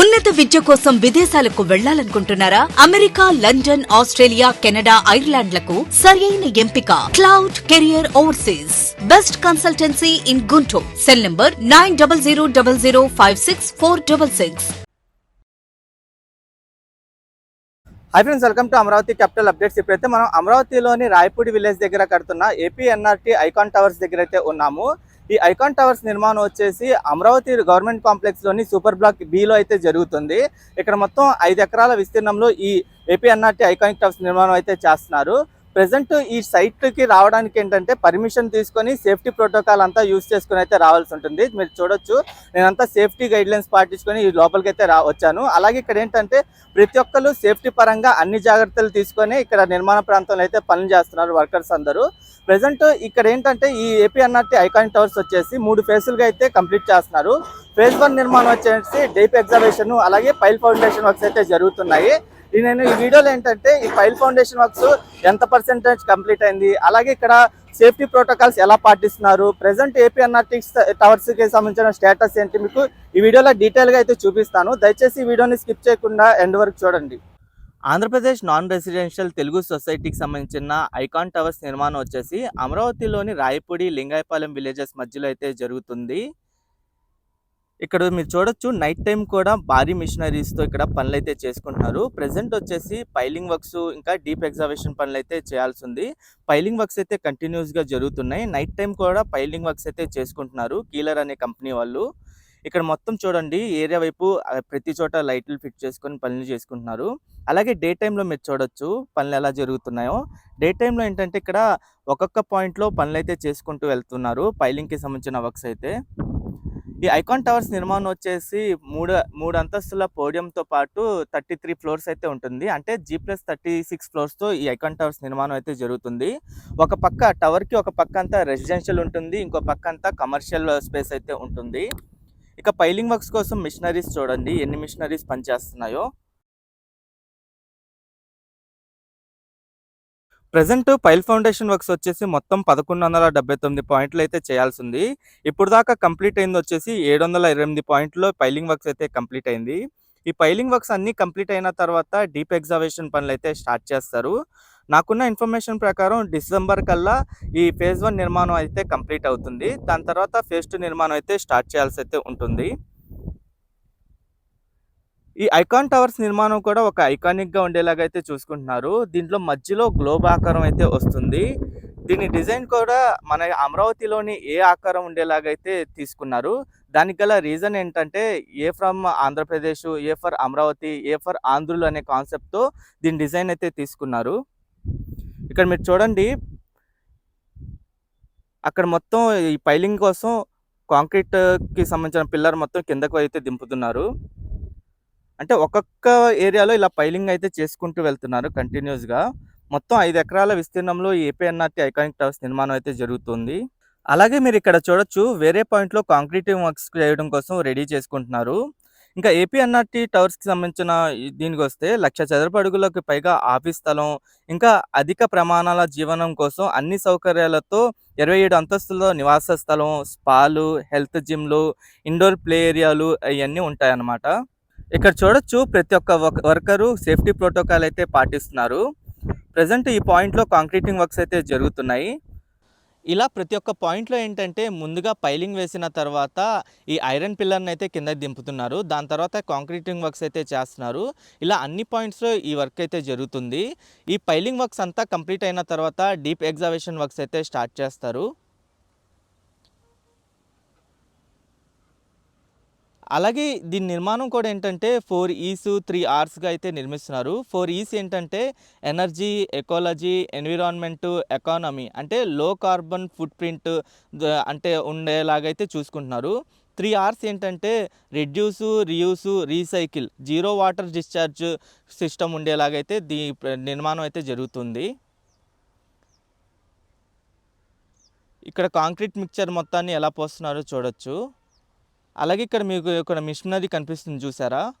ఉన్నత విద్య కోసం విదేశాలకు వెళ్ళాలనుకుంటున్నారా? అమెరికా లండన్ ఆస్ట్రేలియా కెనడా ఐర్లాండ్లకు సరియైన ఎంపిక. Cloud career overseas. Best consultancy in Guntur. Cell number nine double zero double zero five six four double six. Hi friends welcome to Amaravati capital updates ఇప్పుడైతే మనం అమరావతిలోని రాయపూడి విలేజ్ దగ్గర కడుతున్న APNRT icon towers దగ్గర అయితే ఉన్నాము. ఈ ఐకాన్ టవర్స్ నిర్మాణం వచ్చేసి అమరావతి గవర్నమెంట్ కాంప్లెక్స్లోని సూపర్ బ్లాక్ బిలో అయితే జరుగుతుంది. ఇక్కడ మొత్తం ఐదు ఎకరాల విస్తీర్ణంలో ఈ ఏపీ ఎన్ఆర్టీ ఐకానిక్ టవర్స్ నిర్మాణం అయితే చేస్తున్నారు. ప్రజెంట్ ఈ సైట్కి రావడానికి ఏంటంటే పర్మిషన్ తీసుకొని సేఫ్టీ ప్రోటోకాల్ అంతా యూస్ చేసుకుని అయితే రావాల్సి ఉంటుంది. మీరు చూడొచ్చు. నేనంతా సేఫ్టీ గైడ్లైన్స్ పాటించుకొని ఈ లోపలికి అయితే రా వచ్చాను. అలాగే ఇక్కడ ఏంటంటే ప్రతి ఒక్కరు సేఫ్టీ పరంగా అన్ని జాగ్రత్తలు తీసుకొని ఇక్కడ నిర్మాణ ప్రాంతంలో అయితే పనులు చేస్తున్నారు వర్కర్స్ అందరూ. ప్రజెంట్ ఇక్కడ ఏంటంటే ఈ ఏపీ అన్నట్టు ఐకాన్ టవర్స్ వచ్చేసి మూడు ఫేజులుగా అయితే కంప్లీట్ చేస్తున్నారు. ఫేజ్ వన్ నిర్మాణం వచ్చేసి డీప్ ఎగ్జాబేషన్ అలాగే పైల్ ఫౌండేషన్ వర్క్స్ అయితే జరుగుతున్నాయి. నేను ఈ వీడియోలో ఏంటంటే ఈ ఫైల్ ఫౌండేషన్ వర్క్స్ ఎంత పర్సెంటేజ్ కంప్లీట్ అయింది? అలాగే ఇక్కడ సేఫ్టీ ప్రోటోకాల్స్ ఎలా పాటిస్తున్నారు? ప్రెసెంట్ ఏపీ ఎన్ఆర్టీ టవర్స్కి సంబంధించిన స్టేటస్ ఏంటి? మీకు ఈ వీడియోలో డీటెయిల్గా అయితే చూపిస్తాను. దయచేసి ఈ వీడియోని స్కిప్ చేయకుండా ఎండ్ వరకు చూడండి. ఆంధ్రప్రదేశ్ నాన్ రెసిడెన్షియల్ తెలుగు సొసైటీకి సంబంధించిన ఐకాన్ టవర్స్ నిర్మాణం వచ్చేసి అమరావతిలోని రాయపూడి లింగాయపాలెం విలేజెస్ మధ్యలో అయితే జరుగుతుంది. ఇక్కడ మీరు చూడొచ్చు నైట్ టైం కూడా భారీ మిషనరీస్తో ఇక్కడ పనులు అయితే చేసుకుంటున్నారు. ప్రెసెంట్ వచ్చేసి పైలింగ్ వర్క్స్ ఇంకా డీప్ ఎగ్జావేషన్ పనులు అయితే చేయాల్సి ఉంది. పైలింగ్ వర్క్స్ అయితే కంటిన్యూస్గా జరుగుతున్నాయి. నైట్ టైం కూడా పైలింగ్ వర్క్స్ అయితే చేసుకుంటున్నారు కీలర్ అనే కంపెనీ వాళ్ళు. ఇక్కడ మొత్తం చూడండి ఏరియా వైపు ప్రతి చోట లైట్లు ఫిట్ చేసుకొని పనులు చేసుకుంటున్నారు. అలాగే డే టైంలో మీరు చూడొచ్చు పనులు ఎలా జరుగుతున్నాయో. డే టైంలో ఏంటంటే ఇక్కడ ఒక్కొక్క పాయింట్లో పనులు అయితే చేసుకుంటూ వెళ్తున్నారు పైలింగ్కి సంబంధించిన వర్క్స్ అయితే. ఈ ఐకాన్ టవర్స్ నిర్మాణం వచ్చేసి మూడు మూడు అంతస్తుల పోడియంతో పాటు థర్టీ త్రీ ఫ్లోర్స్ అయితే ఉంటుంది. అంటే జీ ప్లస్ థర్టీ సిక్స్ ఫ్లోర్స్తో ఈ ఐకాన్ టవర్స్ నిర్మాణం అయితే జరుగుతుంది. ఒక పక్క టవర్కి ఒక పక్క అంతా రెసిడెన్షియల్ ఉంటుంది. ఇంకో పక్క అంతా కమర్షియల్ స్పేస్ అయితే ఉంటుంది. ఇక పైలింగ్ వర్క్స్ కోసం మిషనరీస్ చూడండి. ఎన్ని మిషనరీస్ పనిచేస్తున్నాయో. ప్రజెంట్ పైల్ ఫౌండేషన్ వర్క్స్ వచ్చేసి మొత్తం పదకొండు వందల డెబ్బై తొమ్మిది పాయింట్లు అయితే చేయాల్సి ఉంది. ఇప్పుడు దాకా కంప్లీట్ అయింది వచ్చేసి ఏడు వందల ఇరవై ఎనిమిది పాయింట్లో పైలింగ్ వర్క్స్ అయితే కంప్లీట్ అయింది. ఈ పైలింగ్ వర్క్స్ అన్ని కంప్లీట్ అయిన తర్వాత డీప్ ఎగ్జావేషన్ పనులు అయితే స్టార్ట్ చేస్తారు. నాకున్న ఇన్ఫర్మేషన్ ప్రకారం డిసెంబర్ కల్లా ఈ ఫేజ్ వన్ నిర్మాణం అయితే కంప్లీట్ అవుతుంది. దాని తర్వాత ఫేజ్ టూ నిర్మాణం అయితే స్టార్ట్ చేయాల్సి అయితే ఉంటుంది. ఈ ఐకాన్ టవర్స్ నిర్మాణం కూడా ఒక ఐకానిక్గా ఉండేలాగా అయితే చూసుకుంటున్నారు. దీంట్లో మధ్యలో గ్లోబ్ ఆకారం అయితే వస్తుంది. దీని డిజైన్ కూడా మన అమరావతిలోని ఏ ఆకారం ఉండేలాగా అయితే తీసుకున్నారు. దానికి గల రీజన్ ఏంటంటే A from Andhra Pradesh A for Amaravati A for ఆంధ్రులు అనే కాన్సెప్ట్తో దీని డిజైన్ అయితే తీసుకున్నారు. ఇక్కడ మీరు చూడండి. అక్కడ మొత్తం ఈ పైలింగ్ కోసం కాంక్రీట్కి సంబంధించిన పిల్లర్ మొత్తం కిందకు అయితే దింపుతున్నారు. అంటే ఒక్కొక్క ఏరియాలో ఇలా పైలింగ్ అయితే చేసుకుంటూ వెళ్తున్నారు కంటిన్యూస్గా. మొత్తం ఐదు ఎకరాల విస్తీర్ణంలో ఏపీఎన్ఆర్టీ ఐకానిక్ టవర్స్ నిర్మాణం అయితే జరుగుతుంది. అలాగే మీరు ఇక్కడ చూడొచ్చు వేరే పాయింట్లో కాంక్రీటింగ్ వర్క్స్ చేయడం కోసం రెడీ చేసుకుంటున్నారు. ఇంకా ఏపీఎన్ఆర్టీ టవర్స్కి సంబంధించిన దీనికి వస్తే లక్ష చదరపు అడుగులకు పైగా ఆఫీస్ స్థలం ఇంకా అధిక ప్రమాణాల జీవనం కోసం అన్ని సౌకర్యాలతో ఇరవై ఏడు అంతస్తుల్లో నివాస స్థలం స్పాలు హెల్త్ జిమ్లు ఇండోర్ ప్లే ఏరియాలు అవన్నీ ఉంటాయన్నమాట. ఇక్కడ చూడొచ్చు ప్రతి ఒక్క వర్క్- వర్కరు సేఫ్టీ ప్రోటోకాల్ అయితే పాటిస్తున్నారు. ప్రజెంట్ ఈ పాయింట్లో కాంక్రీటింగ్ వర్క్స్ అయితే జరుగుతున్నాయి. ఇలా ప్రతి ఒక్క పాయింట్లో ఏంటంటే ముందుగా పైలింగ్ వేసిన తర్వాత ఈ ఐరన్ పిల్లర్ని అయితే కింద దింపుతున్నారు. దాని తర్వాత కాంక్రీటింగ్ వర్క్స్ అయితే చేస్తున్నారు. ఇలా అన్ని పాయింట్స్లో ఈ వర్క్ అయితే జరుగుతుంది. ఈ పైలింగ్ వర్క్స్ అంతా కంప్లీట్ అయిన తర్వాత డీప్ ఎగ్జావేషన్ వర్క్స్ అయితే స్టార్ట్ చేస్తారు. అలాగే దీని నిర్మాణం కూడా ఏంటంటే ఫోర్ ఈస్ త్రీ ఆర్స్గా అయితే నిర్మిస్తున్నారు. ఫోర్ ఈస్ ఏంటంటే ఎనర్జీ ఎకాలజీ ఎన్విరాన్మెంట్ ఎకానమీ అంటే లో కార్బన్ ఫుట్ ప్రింట్ అంటే ఉండేలాగైతే చూసుకుంటున్నారు. త్రీ ఆర్స్ ఏంటంటే reduce reuse recycle zero water discharge system ఉండేలాగైతే దీ నిర్మాణం అయితే జరుగుతుంది. ఇక్కడ కాంక్రీట్ మిక్చర్ మొత్తాన్ని ఎలా పోస్తున్నారో చూడొచ్చు. అలాగే ఇక్కడ మీకు ఇక్కడ మిషనరీ కనిపిస్తుంది చూసారా?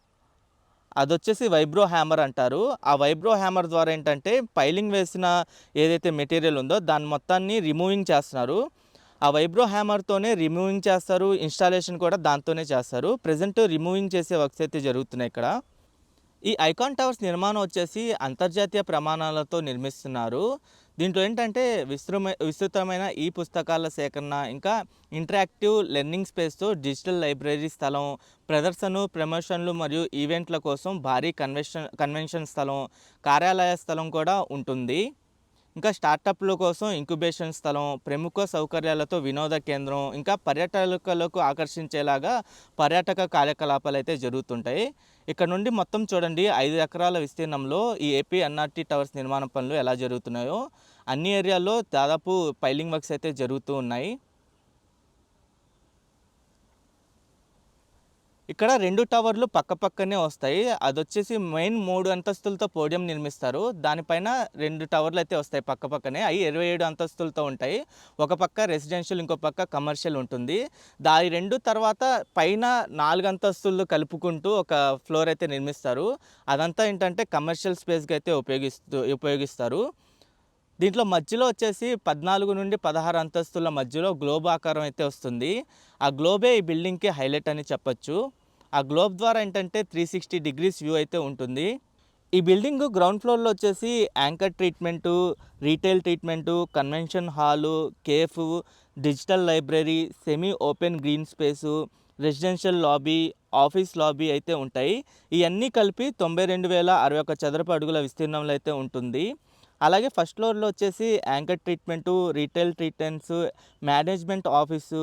అది వచ్చేసి వైబ్రో హ్యామర్ అంటారు. ఆ వైబ్రో హ్యామర్ ద్వారా ఏంటంటే పైలింగ్ వేసిన ఏదైతే మెటీరియల్ ఉందో దాని మొత్తాన్ని రిమూవింగ్ చేస్తున్నారు. ఆ వైబ్రో హ్యామర్తోనే రిమూవింగ్ చేస్తారు. ఇన్స్టాలేషన్ కూడా దాంతోనే చేస్తారు. ప్రజెంట్ రిమూవింగ్ చేసే వర్క్స్ అయితే జరుగుతున్నాయి ఇక్కడ. ఈ ఐకాన్ టవర్స్ నిర్మాణం వచ్చేసి అంతర్జాతీయ ప్రమాణాలతో నిర్మిస్తున్నారు. దీంట్లో ఏంటంటే విస్తృమ విస్తృతమైన ఈ పుస్తకాల సేకరణ ఇంకా ఇంటరాక్టివ్ లెర్నింగ్ స్పేస్తో డిజిటల్ లైబ్రరీ స్థలం ప్రదర్శనలు ప్రమోషన్లు మరియు ఈవెంట్ల కోసం భారీ కన్వెన్షన్ కన్వెన్షన్ స్థలం కార్యాలయ స్థలం కూడా ఉంటుంది. ఇంకా స్టార్టప్ల కోసం ఇంక్యుబేషన్ స్థలం ప్రముఖ సౌకర్యాలతో వినోద కేంద్రం ఇంకా పర్యాటకులకు ఆకర్షించేలాగా పర్యాటక కార్యకలాపాలు అయితే జరుగుతుంటాయి. ఇక్కడ నుండి మొత్తం చూడండి ఐదు ఎకరాల విస్తీర్ణంలో ఈ ఏపీ ఎన్ఆర్టీ టవర్స్ నిర్మాణ పనులు ఎలా జరుగుతున్నాయో. అన్ని ఏరియాల్లో దాదాపు పైలింగ్ వర్క్స్ అయితే జరుగుతూ ఉన్నాయి. ఇక్కడ రెండు టవర్లు పక్క పక్కనే వస్తాయి. అది వచ్చేసి మెయిన్ మూడు అంతస్తులతో పోడియం నిర్మిస్తారు. దానిపైన రెండు టవర్లు అయితే వస్తాయి పక్క పక్కనే. అవి ఇరవై ఏడు అంతస్తులతో ఉంటాయి. ఒక పక్క రెసిడెన్షియల్ ఇంకో పక్క కమర్షియల్ ఉంటుంది. దాని రెండు తర్వాత పైన నాలుగు అంతస్తులు కలుపుకుంటూ ఒక ఫ్లోర్ అయితే నిర్మిస్తారు. అదంతా ఏంటంటే కమర్షియల్ స్పేస్గా అయితే ఉపయోగిస్తూ ఉపయోగిస్తారు. దీంట్లో మధ్యలో వచ్చేసి పద్నాలుగు నుండి పదహారు అంతస్తుల మధ్యలో గ్లోబ్ ఆకారం అయితే వస్తుంది. ఆ గ్లోబే ఈ బిల్డింగ్కి హైలైట్ అని చెప్పొచ్చు. ఆ గ్లోబ్ ద్వారా ఏంటంటే త్రీ సిక్స్టీ డిగ్రీస్ వ్యూ అయితే ఉంటుంది. ఈ బిల్డింగ్ గ్రౌండ్ ఫ్లోర్లో వచ్చేసి anchor treatment retail treatment convention hall cafe digital library semi open green space residential lobby office lobby అయితే ఉంటాయి. ఇవన్నీ కలిపి తొంభై రెండు వేల అరవై ఒక చదరపు అడుగుల విస్తీర్ణంలో అయితే ఉంటుంది. అలాగే ఫస్ట్ ఫ్లోర్లో వచ్చేసి anchor treatment retail treatments management office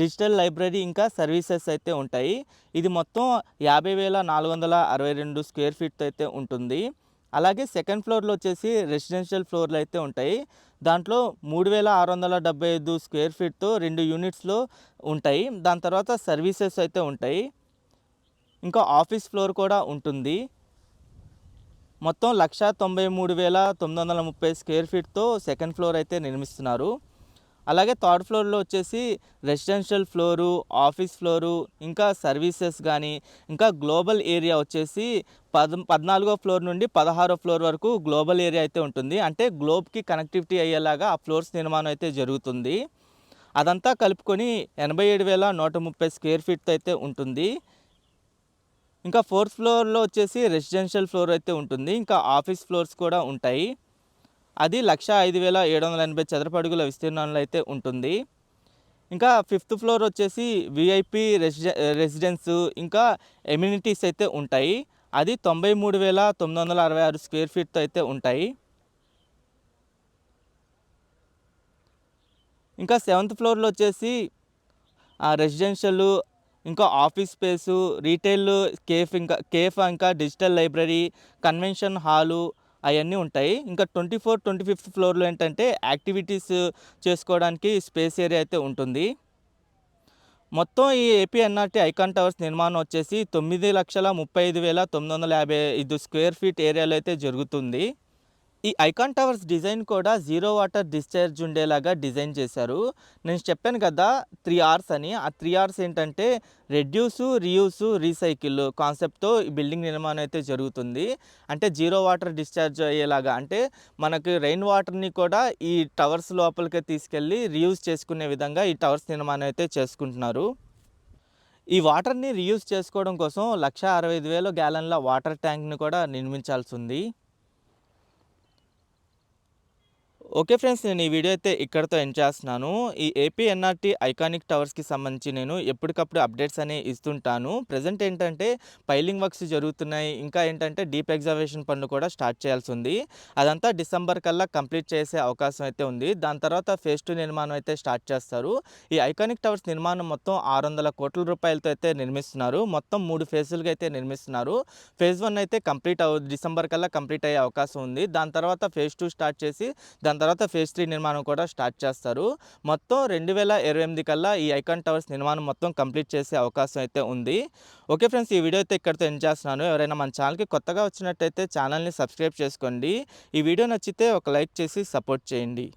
digital library ఇంకా సర్వీసెస్ అయితే ఉంటాయి. ఇది మొత్తం యాభై వేల నాలుగు వందల అరవై రెండు స్క్వేర్ ఫీట్తో అయితే ఉంటుంది. అలాగే సెకండ్ ఫ్లోర్లో వచ్చేసి రెసిడెన్షియల్ ఫ్లోర్లు అయితే ఉంటాయి. దాంట్లో మూడు వేల ఆరు వందల డెబ్బై ఐదు స్క్వేర్ ఫీట్తో రెండు యూనిట్స్లో ఉంటాయి. దాని తర్వాత సర్వీసెస్ అయితే ఉంటాయి. ఇంకా ఆఫీస్ ఫ్లోర్ కూడా ఉంటుంది. మొత్తం లక్ష తొంభై మూడు వేల తొమ్మిది వందల ముప్పై స్క్వేర్ ఫీట్తో సెకండ్ ఫ్లోర్ అయితే నిర్మిస్తున్నారు. అలాగే థర్డ్ ఫ్లోర్లో వచ్చేసి రెసిడెన్షియల్ ఫ్లోరు ఆఫీస్ ఫ్లోరు ఇంకా సర్వీసెస్ కానీ ఇంకా గ్లోబల్ ఏరియా వచ్చేసి పద్ పద్నాలుగో ఫ్లోర్ నుండి పదహారో ఫ్లోర్ వరకు గ్లోబల్ ఏరియా అయితే ఉంటుంది. అంటే గ్లోబ్కి కనెక్టివిటీ అయ్యేలాగా ఆ ఫ్లోర్స్ నిర్మాణం అయితే జరుగుతుంది. అదంతా కలుపుకొని ఎనభై ఏడు వేల నూట ముప్పై స్క్వేర్ ఫీట్తో అయితే ఉంటుంది. ఇంకా ఫోర్త్ ఫ్లోర్లో వచ్చేసి రెసిడెన్షియల్ ఫ్లోర్ అయితే ఉంటుంది. ఇంకా ఆఫీస్ ఫ్లోర్స్ కూడా ఉంటాయి. అది లక్ష ఐదు వేల ఏడు వందల ఎనభై చదరపడుగుల విస్తీర్ణంలో అయితే ఉంటుంది. ఇంకా ఫిఫ్త్ ఫ్లోర్ వచ్చేసి విఐపి రెసిడె రెసిడెన్స్ ఇంకా ఎమ్యూనిటీస్ అయితే ఉంటాయి. అది తొంభై మూడు వేల తొమ్మిది వందల అరవై ఆరు స్క్వేర్ ఫీట్తో అయితే ఉంటాయి. ఇంకా సెవెంత్ ఫ్లోర్లో వచ్చేసి రెసిడెన్షియల్ ఇంకా ఆఫీస్ స్పేసు రీటైల్ కేఫ్ ఇంకా కేఫ్ ఇంకా డిజిటల్ లైబ్రరీ కన్వెన్షన్ హాలు అవన్నీ ఉంటాయి. ఇంకా ట్వంటీ ఫోర్ ట్వంటీ ఫిఫ్త్ ఫ్లోర్లో ఏంటంటే యాక్టివిటీస్ చేసుకోవడానికి స్పేస్ ఏరియా అయితే ఉంటుంది. మొత్తం ఈ ఏపీఎన్ఆర్టీ ఐకాన్ టవర్స్ నిర్మాణం వచ్చేసి తొమ్మిది లక్షల ముప్పై ఐదు వేల తొమ్మిది వందల యాభై ఐదు స్క్వేర్ ఫీట్ ఏరియాలో అయితే జరుగుతుంది. ఈ ఐకాన్ టవర్స్ డిజైన్ కూడా జీరో వాటర్ డిశ్చార్జ్ ఉండేలాగా డిజైన్ చేశారు. నేను చెప్పాను కదా త్రీ అవర్స్ అని. ఆ త్రీ అవర్స్ ఏంటంటే రెడ్యూసు రీయూసు రీసైకిల్ కాన్సెప్ట్తో ఈ బిల్డింగ్ నిర్మాణం అయితే జరుగుతుంది. అంటే జీరో వాటర్ డిశ్చార్జ్ అయ్యేలాగా. అంటే మనకి రెయిన్ వాటర్ని కూడా ఈ టవర్స్ లోపలికి తీసుకెళ్ళి రీయూజ్ చేసుకునే విధంగా ఈ టవర్స్ నిర్మాణం అయితే చేసుకుంటున్నారు. ఈ వాటర్ని రీయూజ్ చేసుకోవడం కోసం లక్ష అరవై ఐదు వేల గ్యాలన్ల వాటర్ ట్యాంక్ని కూడా నిర్మించాల్సి ఉంది. ఓకే ఫ్రెండ్స్ నేను ఈ వీడియో అయితే ఇక్కడతో ఎండ్ చేస్తున్నాను. ఈ ఏపీ ఎన్ఆర్టీ ఐకానిక్ టవర్స్కి సంబంధించి నేను ఎప్పటికప్పుడు అప్డేట్స్ అనేవి ఇస్తుంటాను. ప్రజెంట్ ఏంటంటే పైలింగ్ వర్క్స్ జరుగుతున్నాయి. ఇంకా ఏంటంటే డీప్ ఎగ్జావేషన్ పనులు కూడా స్టార్ట్ చేయాల్సి ఉంది. అదంతా డిసెంబర్ కల్లా కంప్లీట్ చేసే అవకాశం అయితే ఉంది. దాని తర్వాత ఫేజ్ టూ నిర్మాణం అయితే స్టార్ట్ చేస్తారు. ఈ ఐకానిక్ టవర్స్ నిర్మాణం మొత్తం ఆరు వందల కోట్ల రూపాయలతో అయితే నిర్మిస్తున్నారు. మొత్తం మూడు ఫేజులుగా అయితే నిర్మిస్తున్నారు. ఫేజ్ వన్ అయితే కంప్లీట్ అవు డిసెంబర్ కల్లా కంప్లీట్ అయ్యే అవకాశం ఉంది. దాని తర్వాత ఫేజ్ టూ స్టార్ట్ చేసి దాని దాని తర్వాత ఫేజ్ త్రీ నిర్మాణం కూడా స్టార్ట్ చేస్తారు. మొత్తం రెండు వేల ఇరవై ఎనిమిది కల్లా ఈ ఐకాన్ టవర్స్ నిర్మాణం మొత్తం కంప్లీట్ చేసే అవకాశం అయితే ఉంది. ఓకే ఫ్రెండ్స్ ఈ వీడియో అయితే ఇక్కడితో ఎండ్ చేస్తున్నాను. ఎవరైనా మన ఛానల్కి కొత్తగా వచ్చినట్టయితే ఛానల్ని సబ్స్క్రైబ్ చేసుకోండి. ఈ వీడియో నచ్చితే ఒక లైక్ చేసి సపోర్ట్ చేయండి.